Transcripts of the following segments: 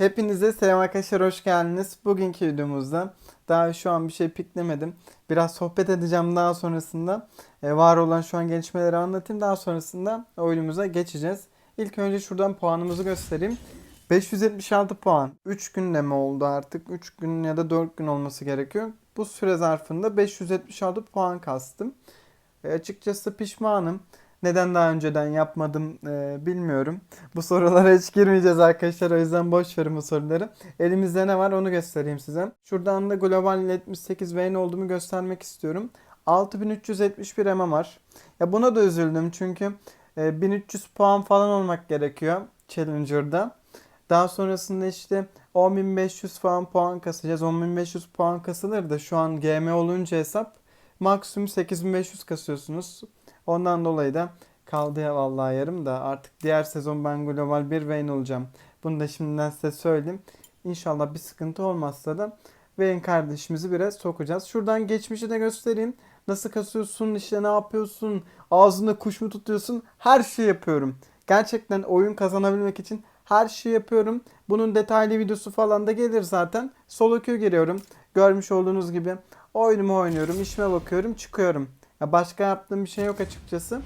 Hepinize selam arkadaşlar hoş geldiniz. Bugünkü videomuzda daha şu an bir şey piklemedim. Biraz sohbet edeceğim daha sonrasında. e, var olan şu an gelişmeleri anlatayım. Daha sonrasında oyunumuza geçeceğiz. İlk önce şuradan puanımızı göstereyim. 576 puan. 3 günde mi oldu artık? 3 gün ya da 4 gün olması gerekiyor. Bu süre zarfında 576 puan kastım. E, açıkçası pişmanım. Neden daha önceden yapmadım e, bilmiyorum. Bu sorulara hiç girmeyeceğiz arkadaşlar. O yüzden boş verin bu soruları. Elimizde ne var onu göstereyim size. Şuradan da global 78 Vayne olduğumu göstermek istiyorum. 6371 MM var. Ya buna da üzüldüm çünkü e, 1300 puan falan olmak gerekiyor Challenger'da. Daha sonrasında işte 10500 falan puan kasacağız. 10500 puan kasılır da şu an GM olunca hesap maksimum 8500 kasıyorsunuz. Ondan dolayı da kaldı ya vallahi yarım da artık diğer sezon ben global bir Vayne olacağım. Bunu da şimdiden size söyleyeyim. İnşallah bir sıkıntı olmazsa da Vayne kardeşimizi biraz sokacağız. Şuradan geçmişi de göstereyim. Nasıl kasıyorsun, işte ne yapıyorsun, ağzında kuş mu tutuyorsun, her şeyi yapıyorum. Gerçekten oyun kazanabilmek için her şeyi yapıyorum. Bunun detaylı videosu falan da gelir zaten. Solo queue giriyorum. Görmüş olduğunuz gibi oyunumu oynuyorum, işime bakıyorum, çıkıyorum. Başka yaptığım bir şey yok açıkçası.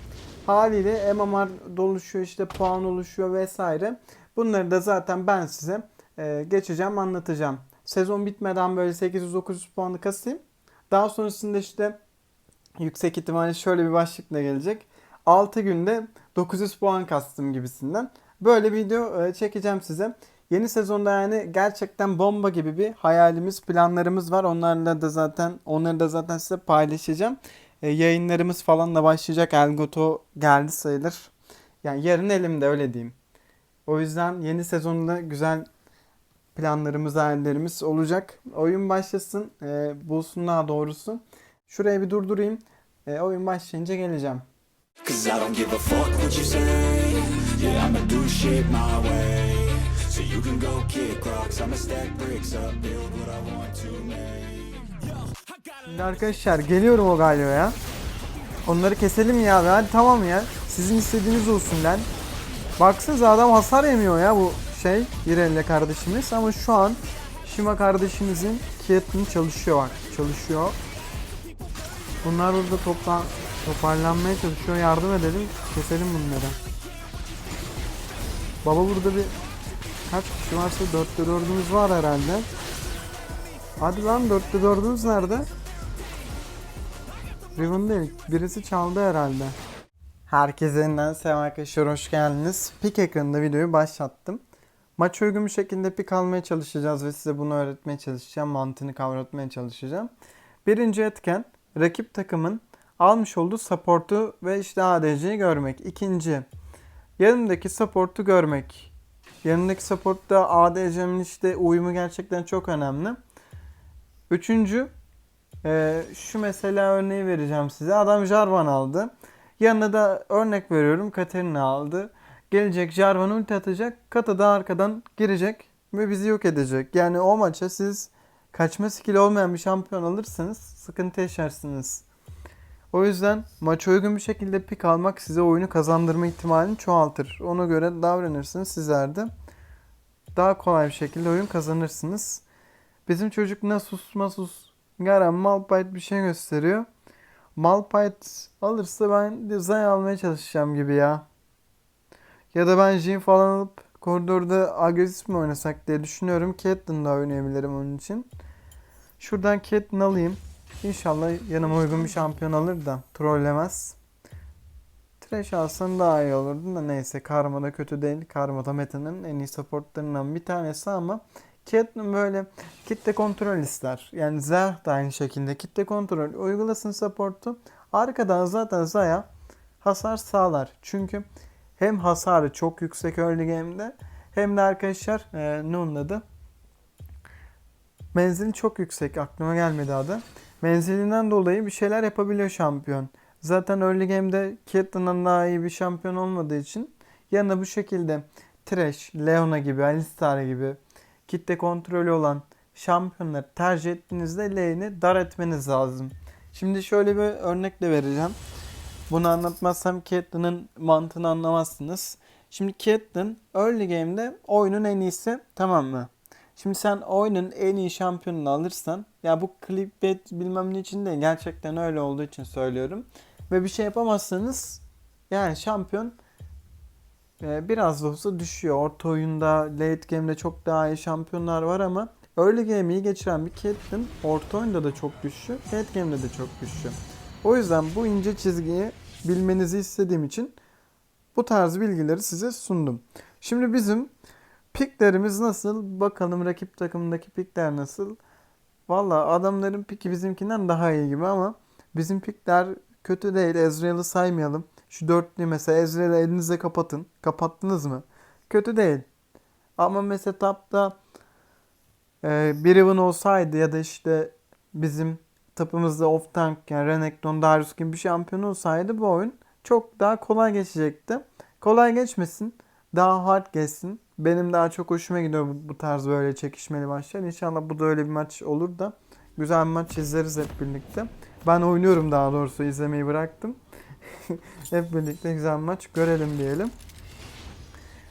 Haliyle MMR doluşuyor işte puan oluşuyor vesaire. Bunları da zaten ben size e, geçeceğim anlatacağım. Sezon bitmeden böyle 800-900 puanı kasayım. Daha sonrasında işte yüksek ihtimalle şöyle bir başlıkla gelecek. 6 günde 900 puan kastım gibisinden. Böyle video e, çekeceğim size. Yeni sezonda yani gerçekten bomba gibi bir hayalimiz, planlarımız var. Onlarla da zaten onları da zaten size paylaşacağım. E, yayınlarımız falan da başlayacak. Elgato geldi sayılır. Yani yarın elimde öyle diyeyim. O yüzden yeni sezonda güzel planlarımız, hayallerimiz olacak. Oyun başlasın, e, bulsun daha doğrusu. Şuraya bir durdurayım. E, oyun başlayınca geleceğim. You can go kick rocks, I'ma stack bricks up, build what I want to make. Şimdi arkadaşlar geliyorum o ya. Onları keselim ya. Hadi tamam ya. Sizin istediğiniz olsun lan. Baksanıza adam hasar yemiyor ya bu şey. İrelle kardeşimiz. Ama şu an Shima kardeşimizin Caitlyn çalışıyor bak. Çalışıyor. Bunlar burada toplan toparlanmaya çalışıyor. Yardım edelim. Keselim bunları. Baba burada bir kaç kişi varsa 4'te 4'ümüz var herhalde. Hadi lan 4'te 4'ümüz nerede? Riven değil. Birisi çaldı herhalde. Herkese yeniden selam arkadaşlar. Hoş geldiniz. Pik ekranında videoyu başlattım. Maç uygun bir şekilde pik almaya çalışacağız ve size bunu öğretmeye çalışacağım. Mantığını kavratmaya çalışacağım. Birinci etken rakip takımın almış olduğu support'u ve işte ADC'yi görmek. İkinci yanındaki support'u görmek. Yanındaki support'ta ADC'nin işte uyumu gerçekten çok önemli. Üçüncü ee, şu mesela örneği vereceğim size. Adam Jarvan aldı. Yanına da örnek veriyorum Katerina aldı. Gelecek Jarvan ulti atacak. Kata da arkadan girecek ve bizi yok edecek. Yani o maça siz kaçma skill olmayan bir şampiyon alırsanız sıkıntı yaşarsınız. O yüzden maça uygun bir şekilde pik almak size oyunu kazandırma ihtimalini çoğaltır. Ona göre davranırsınız sizler de daha kolay bir şekilde oyun kazanırsınız. Bizim çocuk Nasus Masus Garen Malphite bir şey gösteriyor. Malphite alırsa ben de Zay almaya çalışacağım gibi ya. Ya da ben Jhin falan alıp koridorda agresif mi oynasak diye düşünüyorum. Caitlyn'da oynayabilirim onun için. Şuradan Caitlyn alayım. İnşallah yanıma uygun bir şampiyon alır da trollemez. Trash alsan daha iyi olurdu da neyse Karma da kötü değil. Karma da Meta'nın en iyi supportlarından bir tanesi ama Caitlyn böyle kitle kontrol ister. Yani Zerh da aynı şekilde kitle kontrol uygulasın support'u. Arkadan zaten Zaya hasar sağlar. Çünkü hem hasarı çok yüksek early game'de hem de arkadaşlar e, ne onun adı? Menzili çok yüksek. Aklıma gelmedi adı. Menzilinden dolayı bir şeyler yapabiliyor şampiyon. Zaten early game'de Caitlyn'dan daha iyi bir şampiyon olmadığı için yanına bu şekilde Thresh, Leona gibi, Alistar gibi kitle kontrolü olan şampiyonları tercih ettiğinizde lane'i dar etmeniz lazım. Şimdi şöyle bir örnekle vereceğim. Bunu anlatmazsam Caitlyn'ın mantığını anlamazsınız. Şimdi Caitlyn early game'de oyunun en iyisi tamam mı? Şimdi sen oyunun en iyi şampiyonunu alırsan ya bu clickbait bilmem ne için değil gerçekten öyle olduğu için söylüyorum. Ve bir şey yapamazsanız yani şampiyon biraz da olsa düşüyor. Orta oyunda late game'de çok daha iyi şampiyonlar var ama early game'i iyi geçiren bir Caitlyn orta oyunda da çok güçlü, late game'de de çok güçlü. O yüzden bu ince çizgiyi bilmenizi istediğim için bu tarz bilgileri size sundum. Şimdi bizim piklerimiz nasıl? Bakalım rakip takımındaki pikler nasıl? Valla adamların piki bizimkinden daha iyi gibi ama bizim pikler kötü değil. Ezreal'ı saymayalım. Şu dörtlü mesela Ezreal'ı elinize kapatın. Kapattınız mı? Kötü değil. Ama mesela tapta e, bir Riven olsaydı ya da işte bizim tapımızda off tank yani Renekton, Darius gibi bir şampiyon olsaydı bu oyun çok daha kolay geçecekti. Kolay geçmesin. Daha hard geçsin. Benim daha çok hoşuma gidiyor bu, bu tarz böyle çekişmeli maçlar. İnşallah bu da öyle bir maç olur da güzel bir maç izleriz hep birlikte. Ben oynuyorum daha doğrusu izlemeyi bıraktım. hep birlikte güzel maç görelim diyelim.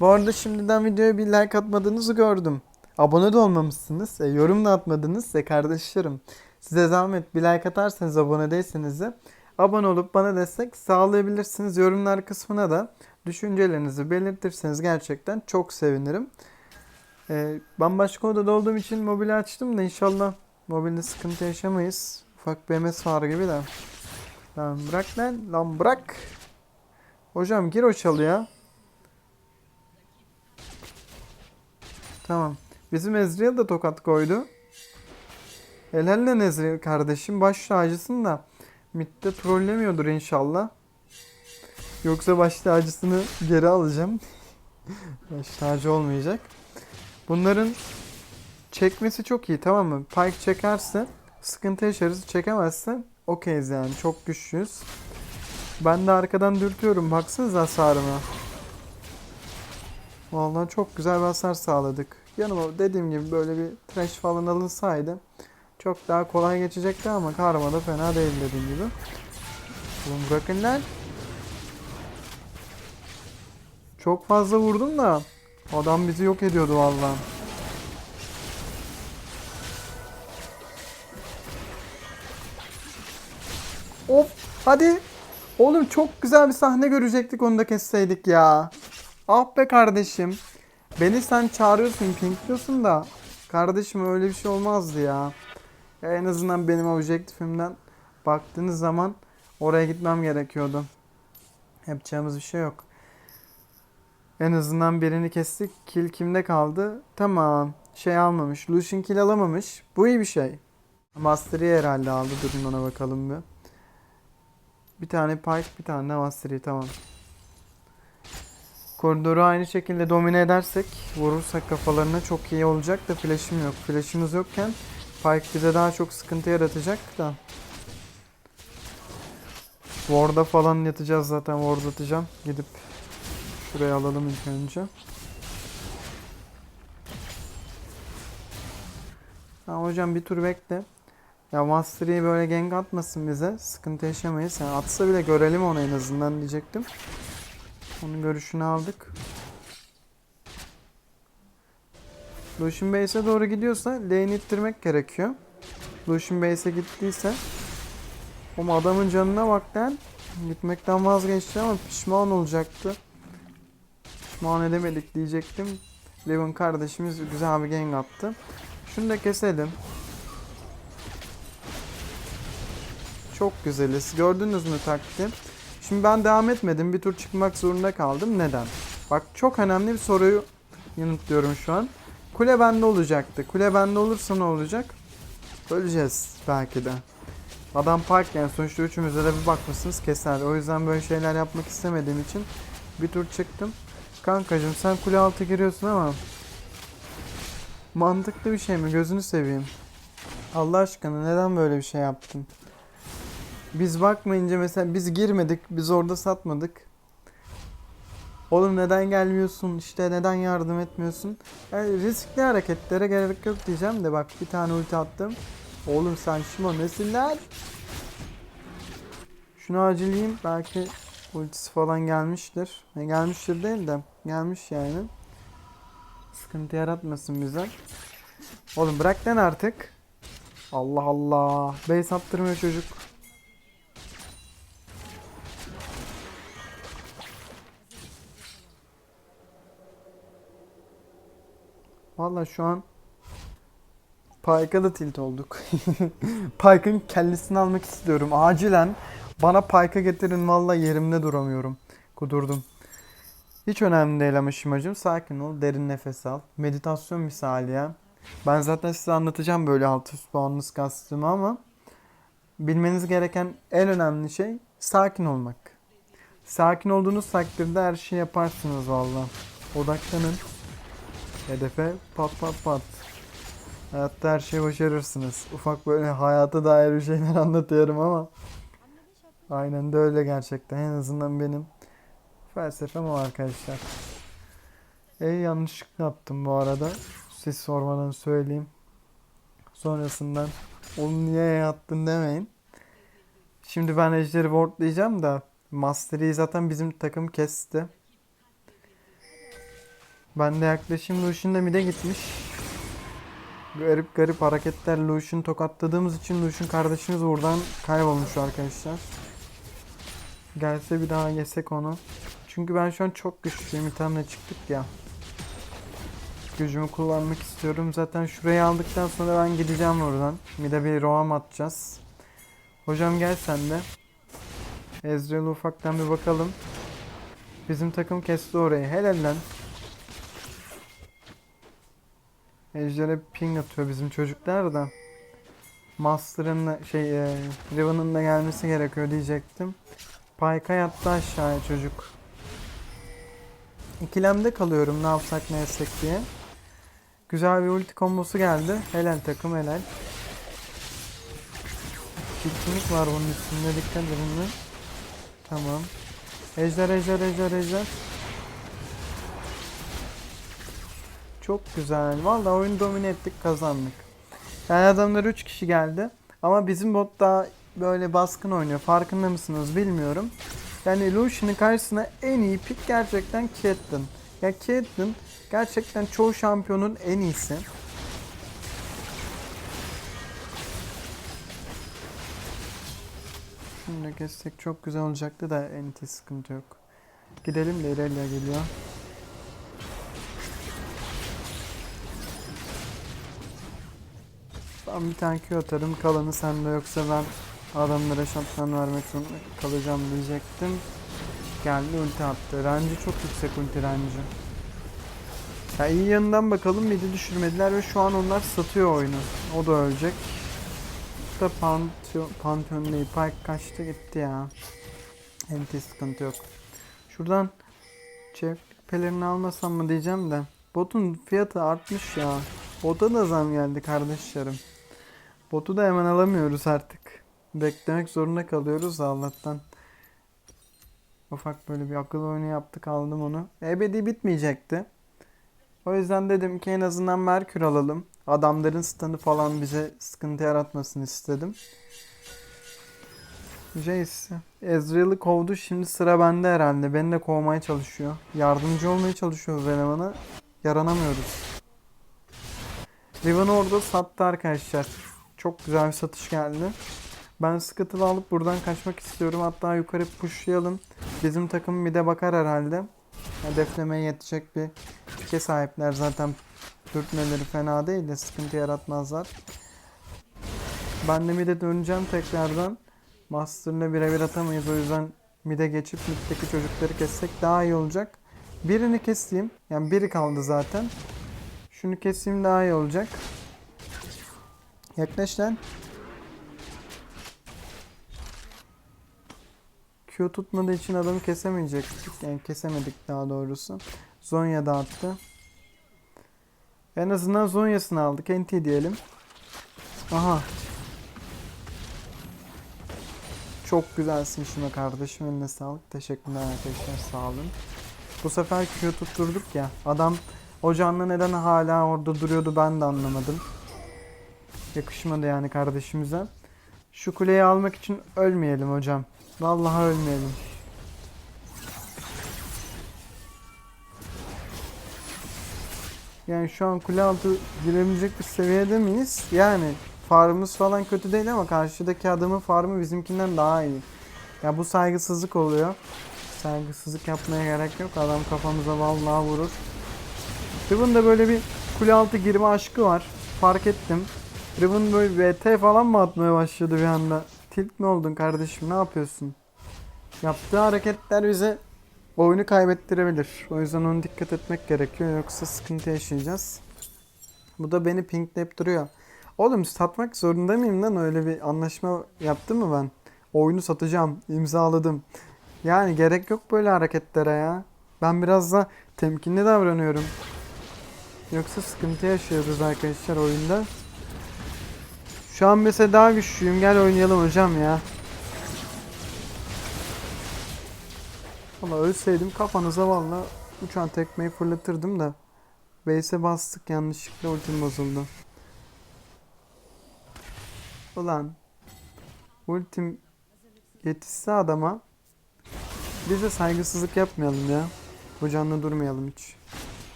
Bu arada şimdiden videoya bir like atmadığınızı gördüm. Abone de olmamışsınız. E, yorum da atmadınız. E, kardeşlerim size zahmet bir like atarsanız abone değilseniz de abone olup bana destek sağlayabilirsiniz. Yorumlar kısmına da düşüncelerinizi belirtirseniz gerçekten çok sevinirim. Ee, bambaşka odada olduğum için mobili açtım da inşallah mobilde sıkıntı yaşamayız. Ufak bir MS var gibi de. Lan bırak lan, lan bırak. Hocam gir o çalıya. Tamam. Bizim Ezreal da tokat koydu. Helal lan Ezreal kardeşim. Baş tacısın da. Mid'de trollemiyordur inşallah. Yoksa baş tacısını geri alacağım. baş tacı olmayacak. Bunların çekmesi çok iyi tamam mı? Pike çekerse sıkıntı yaşarız. Çekemezse okeyiz yani. Çok güçlüyüz. Ben de arkadan dürtüyorum. Baksanıza hasarıma. Vallahi çok güzel bir hasar sağladık. Yanıma dediğim gibi böyle bir trash falan alınsaydı çok daha kolay geçecekti ama karma da fena değil dediğim gibi. Oğlum bırakın lan. Çok fazla vurdum da adam bizi yok ediyordu vallahi. Of hadi. Oğlum çok güzel bir sahne görecektik onu da kesseydik ya. Ah be kardeşim. Beni sen çağırıyorsun, pinkliyorsun da kardeşim öyle bir şey olmazdı ya. Ya en azından benim objektifimden baktığınız zaman oraya gitmem gerekiyordu. Yapacağımız bir şey yok. En azından birini kestik. Kill kimde kaldı? Tamam. Şey almamış. Lucian kill alamamış. Bu iyi bir şey. Mastery herhalde aldı. Durun ona bakalım bir. Bir tane Pike, bir tane de Mastery. Tamam. Koridoru aynı şekilde domine edersek, vurursak kafalarına çok iyi olacak da flash'im yok. Flash'imiz yokken Pike bize daha çok sıkıntı yaratacak da. Ward'a falan yatacağız zaten. Ward atacağım. Gidip şuraya alalım ilk önce. Ha, hocam bir tur bekle. Ya Mastery'i böyle gank atmasın bize. Sıkıntı yaşamayız. Yani atsa bile görelim onu en azından diyecektim. Onun görüşünü aldık. Lucian Base'e doğru gidiyorsa lane ittirmek gerekiyor. Lucian Base'e gittiyse ama adamın canına bak lan. Gitmekten vazgeçti ama pişman olacaktı. Pişman edemedik diyecektim. Levin kardeşimiz güzel bir gank attı. Şunu da keselim. Çok güzeliz. Gördünüz mü taktiği? Şimdi ben devam etmedim. Bir tur çıkmak zorunda kaldım. Neden? Bak çok önemli bir soruyu yanıtlıyorum şu an. Kule bende olacaktı. Kule bende olursa ne olacak? Öleceğiz belki de. Adam park yani sonuçta üçümüze de bir bakmışsınız keser. O yüzden böyle şeyler yapmak istemediğim için bir tur çıktım. Kankacım sen kule altı giriyorsun ama mantıklı bir şey mi? Gözünü seveyim. Allah aşkına neden böyle bir şey yaptın? Biz bakmayınca mesela biz girmedik, biz orada satmadık. Oğlum neden gelmiyorsun? İşte neden yardım etmiyorsun? Yani riskli hareketlere gerek yok diyeceğim de bak bir tane ulti attım. Oğlum sen şimo nesin lan? Şunu acileyim belki Ultisi falan gelmiştir. E, gelmiştir değil de gelmiş yani. Sıkıntı yaratmasın bize. Oğlum bırak lan artık. Allah Allah. Base attırmıyor çocuk. Valla şu an Pike'a da tilt olduk. Pike'ın kellesini almak istiyorum. Acilen bana Pike'a getirin valla yerimde duramıyorum. Kudurdum. Hiç önemli değil ama Şimacım. Sakin ol. Derin nefes al. Meditasyon misali ya. Ben zaten size anlatacağım böyle alt üst puanınız kastımı ama bilmeniz gereken en önemli şey sakin olmak. Sakin olduğunuz takdirde her şeyi yaparsınız valla. Odaklanın. Hedefe pat pat pat. Hayatta her şeyi başarırsınız. Ufak böyle hayata dair bir şeyler anlatıyorum ama aynen de öyle gerçekten. En azından benim felsefem o arkadaşlar. E yanlışlık yaptım bu arada. Siz sormadan söyleyeyim. Sonrasından onu niye yattın demeyin. Şimdi ben Ejder'i wardlayacağım da Mastery'i zaten bizim takım kesti. Ben de yaklaşayım Lucian da mid'e gitmiş. Garip garip hareketler Lucian tokatladığımız için Lucian kardeşimiz buradan kaybolmuş arkadaşlar. Gelse bir daha yesek onu. Çünkü ben şu an çok güçlüyüm. İthamla çıktık ya. Gücümü kullanmak istiyorum. Zaten şurayı aldıktan sonra ben gideceğim oradan. Mid'e bir roam atacağız. Hocam gel sen de. Ezreal'e ufaktan bir bakalım. Bizim takım kesti orayı. Helal lan. Ejder'e ping atıyor bizim çocuklar da. Master'ın şey e, Riven'ın da gelmesi gerekiyor diyecektim. Payka yattı aşağıya çocuk. İkilemde kalıyorum ne yapsak ne etsek diye. Güzel bir ulti kombosu geldi. Helal takım helal. Çirkinlik var bunun üstünde dikkat edin. Tamam. Ejder ejder ejder ejder. Çok güzel. Vallahi oyunu domine ettik kazandık. Yani adamlar 3 kişi geldi. Ama bizim bot daha böyle baskın oynuyor. Farkında mısınız bilmiyorum. Yani Lucian'ın karşısına en iyi pick gerçekten Caitlyn. Ya Caitlyn gerçekten çoğu şampiyonun en iyisi. Şunu da kessek çok güzel olacaktı da enti sıkıntı yok. Gidelim de Irelia geliyor. Ben bir tane Q atarım. Kalanı sende yoksa ben adamlara şampiyon vermek zorunda kalacağım diyecektim. Geldi ulti attı. Range çok yüksek ulti range. Ya iyi yanından bakalım midi düşürmediler ve şu an onlar satıyor oyunu. O da ölecek. Da Pantheon, Pantheon değil. Pike kaçtı gitti ya. Enti sıkıntı yok. Şuradan çeviklik pelerini almasam mı diyeceğim de. Botun fiyatı artmış ya. Bota da zam geldi kardeşlerim. Botu da hemen alamıyoruz artık. Beklemek zorunda kalıyoruz Allah'tan. Ufak böyle bir akıl oyunu yaptık aldım onu. Ebedi bitmeyecekti. O yüzden dedim ki en azından Merkür alalım. Adamların standı falan bize sıkıntı yaratmasını istedim. Jace. Ezreal'ı kovdu. Şimdi sıra bende herhalde. Beni de kovmaya çalışıyor. Yardımcı olmaya çalışıyoruz elemana. Yaranamıyoruz. Riven orada sattı arkadaşlar. Çok güzel bir satış geldi. Ben Scuttle'ı alıp buradan kaçmak istiyorum. Hatta yukarı pushlayalım. Bizim takım bir de bakar herhalde. Hedeflemeye yetecek bir pike sahipler. Zaten dürtmeleri fena değil de sıkıntı yaratmazlar. Ben de mid'e döneceğim tekrardan. Master'la birebir atamayız. O yüzden mid'e geçip mid'deki çocukları kessek daha iyi olacak. Birini keseyim. Yani biri kaldı zaten. Şunu keseyim daha iyi olacak. Yaklaş lan. Q tutmadığı için adamı kesemeyecektik. Yani kesemedik daha doğrusu. Zonya da attı. En azından Zonya'sını aldık. NT diyelim. Aha. Çok güzelsin şuna kardeşim. Eline sağlık. Teşekkürler arkadaşlar. Sağ olun. Bu sefer Q tutturduk ya. Adam o canlı neden hala orada duruyordu ben de anlamadım. Yakışmadı yani kardeşimize. Şu kuleyi almak için ölmeyelim hocam. Vallahi ölmeyelim. Yani şu an kule altı girebilecek bir seviyede miyiz? Yani farmımız falan kötü değil ama karşıdaki adamın farmı bizimkinden daha iyi. Ya bu saygısızlık oluyor. Saygısızlık yapmaya gerek yok. Adam kafamıza vallahi vurur. Riven da böyle bir kule altı girme aşkı var. Fark ettim. Riven böyle VT falan mı atmaya başladı bir anda? Tilt mi oldun kardeşim? Ne yapıyorsun? Yaptığı hareketler bize oyunu kaybettirebilir. O yüzden ona dikkat etmek gerekiyor. Yoksa sıkıntı yaşayacağız. Bu da beni pinkleyip duruyor. Oğlum satmak zorunda mıyım lan? Öyle bir anlaşma yaptım mı ben? Oyunu satacağım. imzaladım. Yani gerek yok böyle hareketlere ya. Ben biraz da temkinli davranıyorum. Yoksa sıkıntı yaşıyoruz arkadaşlar oyunda. Şu an mesela daha güçlüyüm. Gel oynayalım hocam ya. Valla ölseydim kafanıza valla uçan tekmeyi fırlatırdım da. Base'e bastık yanlışlıkla ultim bozuldu. Ulan. Ultim yetişse adama biz de saygısızlık yapmayalım ya. Bu canlı durmayalım hiç.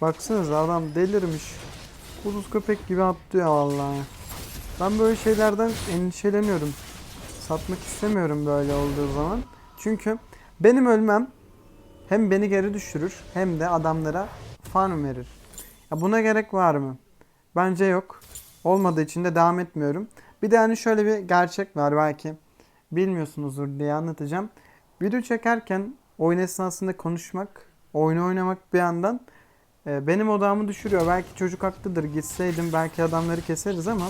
Baksanıza adam delirmiş. Kuduz köpek gibi atlıyor vallahi. Ben böyle şeylerden endişeleniyorum. Satmak istemiyorum böyle olduğu zaman. Çünkü benim ölmem hem beni geri düşürür hem de adamlara farm verir. Ya buna gerek var mı? Bence yok. Olmadığı için de devam etmiyorum. Bir de hani şöyle bir gerçek var belki. Bilmiyorsunuzdur diye anlatacağım. Video çekerken oyun esnasında konuşmak, oyunu oynamak bir yandan e, benim odağımı düşürüyor. Belki çocuk haklıdır. Gitseydim belki adamları keseriz ama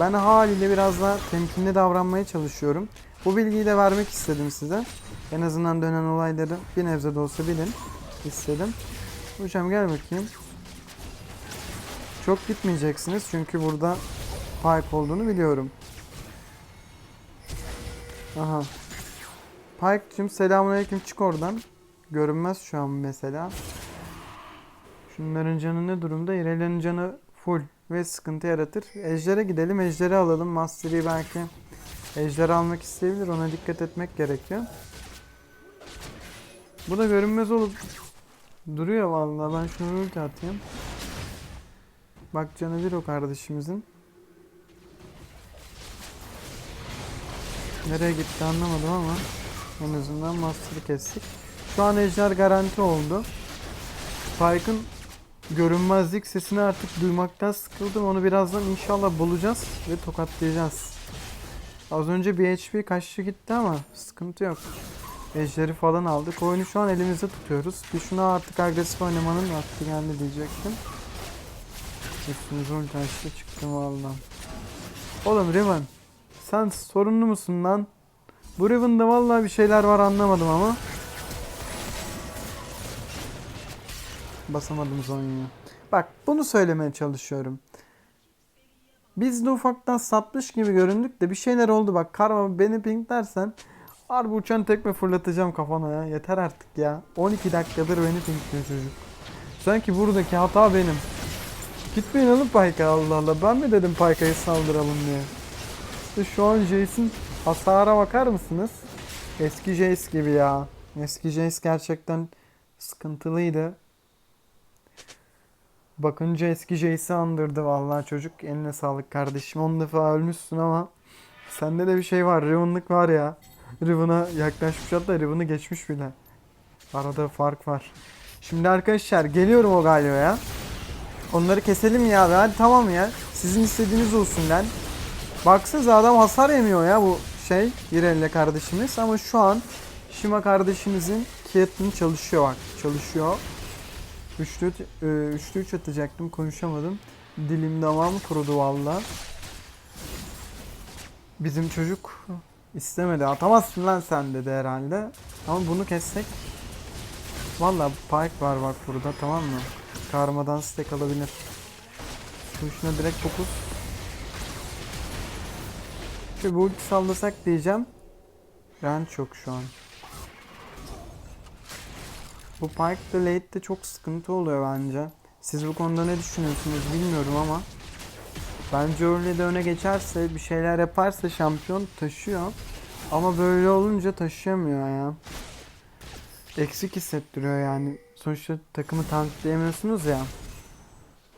ben haliyle biraz daha temkinli davranmaya çalışıyorum. Bu bilgiyi de vermek istedim size. En azından dönen olayları bir nebze de olsa bilin istedim. Hocam gel bakayım. Çok gitmeyeceksiniz çünkü burada Pike olduğunu biliyorum. Aha. Pike'cim selamünaleyküm çık oradan. Görünmez şu an mesela. Şunların canı ne durumda? İrelia'nın canı full ve sıkıntı yaratır. Ejder'e gidelim. Ejder'i alalım. Mastery'i belki Ejder almak isteyebilir. Ona dikkat etmek gerekiyor. Bu da görünmez olup duruyor vallahi. Ben şunu ulti atayım. Bak canı bir o kardeşimizin. Nereye gitti anlamadım ama en azından Master'ı kestik. Şu an Ejder garanti oldu. Spike'ın görünmezlik sesini artık duymaktan sıkıldım. Onu birazdan inşallah bulacağız ve tokatlayacağız. Az önce bir HP kaçtı gitti ama sıkıntı yok. Ejderi falan aldık. Oyunu şu an elimizde tutuyoruz. Bir artık agresif oynamanın vakti geldi diyecektim. Üstümüze ulti açtı çıktım valla. Oğlum Riven. Sen sorunlu musun lan? Bu Riven'da vallahi bir şeyler var anlamadım ama. Basamadım Zonya'ya. Bak bunu söylemeye çalışıyorum. Biz de ufaktan satmış gibi göründük de bir şeyler oldu bak. Karma beni ping dersen harbi uçan tekme fırlatacağım kafana ya. Yeter artık ya. 12 dakikadır beni pingliyor çocuk. Sanki buradaki hata benim. Gitmeyin oğlum Payka Allah Allah. Ben mi dedim Payka'yı saldıralım diye. İşte şu an Jace'in hasara bakar mısınız? Eski Jace gibi ya. Eski Jace gerçekten sıkıntılıydı. Bakınca eski Jace'i andırdı vallahi çocuk. Eline sağlık kardeşim. 10 defa ölmüşsün ama sende de bir şey var. Riven'lık var ya. Riven'a yaklaşmış hatta Riven'ı geçmiş bile. Arada fark var. Şimdi arkadaşlar geliyorum o Galio'ya. Onları keselim ya abi. Hadi tamam ya. Sizin istediğiniz olsun lan. Baksanıza adam hasar yemiyor ya bu şey. Irelle kardeşimiz. Ama şu an Shima kardeşimizin Caitlyn çalışıyor bak. Çalışıyor. Üçlü, e, üçlü üç atacaktım konuşamadım. Dilim damağım kurudu valla. Bizim çocuk istemedi. Atamazsın lan sen dedi herhalde. Ama bunu kessek. Valla Pike var bak burada tamam mı? Karmadan stack alabilir. Şuna direkt fokus. Şu bu ulti sallasak diyeceğim. Ben çok şu an. Bu Pike'da late'de çok sıkıntı oluyor bence. Siz bu konuda ne düşünüyorsunuz bilmiyorum ama bence early'de öne geçerse bir şeyler yaparsa şampiyon taşıyor. Ama böyle olunca taşıyamıyor ya. Eksik hissettiriyor yani. Sonuçta takımı tanklayamıyorsunuz ya.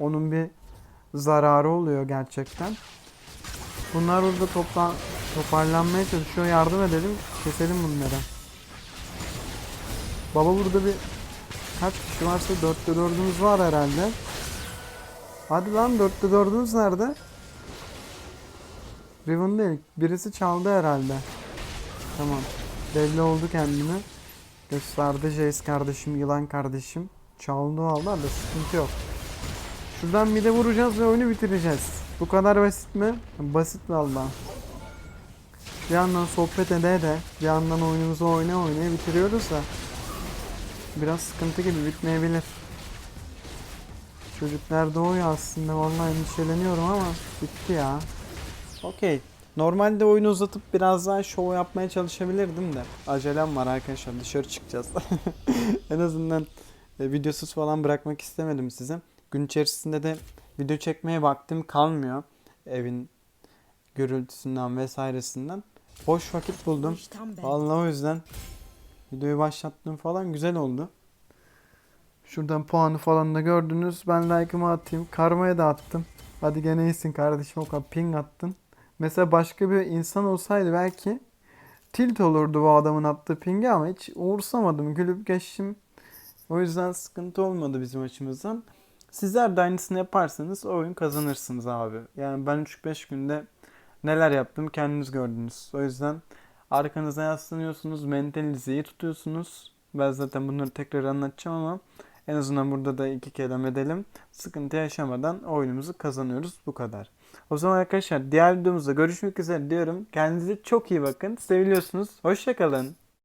Onun bir zararı oluyor gerçekten. Bunlar burada topla toparlanmaya çalışıyor. Yardım edelim. Keselim bunları. Baba burada bir kaç kişi varsa dörtte dördümüz var herhalde. Hadi lan dörtte dördümüz nerede? Riven değil. Birisi çaldı herhalde. Tamam. Belli oldu kendine. Gösterdi Jace kardeşim, yılan kardeşim. Çaldı vallahi da sıkıntı yok. Şuradan bir de vuracağız ve oyunu bitireceğiz. Bu kadar basit mi? Basit vallahi. Bir yandan sohbet ede de bir yandan oyunumuzu oyna oynaya bitiriyoruz da biraz sıkıntı gibi bitmeyebilir. Çocuklar doğuyor aslında vallahi endişeleniyorum ama bitti ya. Okey. Normalde oyunu uzatıp biraz daha şov yapmaya çalışabilirdim de. Acelem var arkadaşlar dışarı çıkacağız. en azından e, videosuz falan bırakmak istemedim size. Gün içerisinde de video çekmeye vaktim kalmıyor. Evin gürültüsünden vesairesinden. Boş vakit buldum. Vallahi o yüzden videoyu başlattım falan güzel oldu. Şuradan puanı falan da gördünüz. Ben like'ımı atayım. Karmaya da attım. Hadi gene iyisin kardeşim o kadar ping attın. Mesela başka bir insan olsaydı belki tilt olurdu bu adamın attığı pingi ama hiç umursamadım. Gülüp geçtim. O yüzden sıkıntı olmadı bizim açımızdan. Sizler de aynısını yaparsanız oyun kazanırsınız abi. Yani ben 3-5 günde neler yaptım kendiniz gördünüz. O yüzden arkanıza yaslanıyorsunuz, mentalinizi iyi tutuyorsunuz. Ben zaten bunları tekrar anlatacağım ama en azından burada da iki kelam edelim. Sıkıntı yaşamadan oyunumuzu kazanıyoruz. Bu kadar. O zaman arkadaşlar diğer videomuzda görüşmek üzere diyorum. Kendinize çok iyi bakın. Seviliyorsunuz. Hoşçakalın.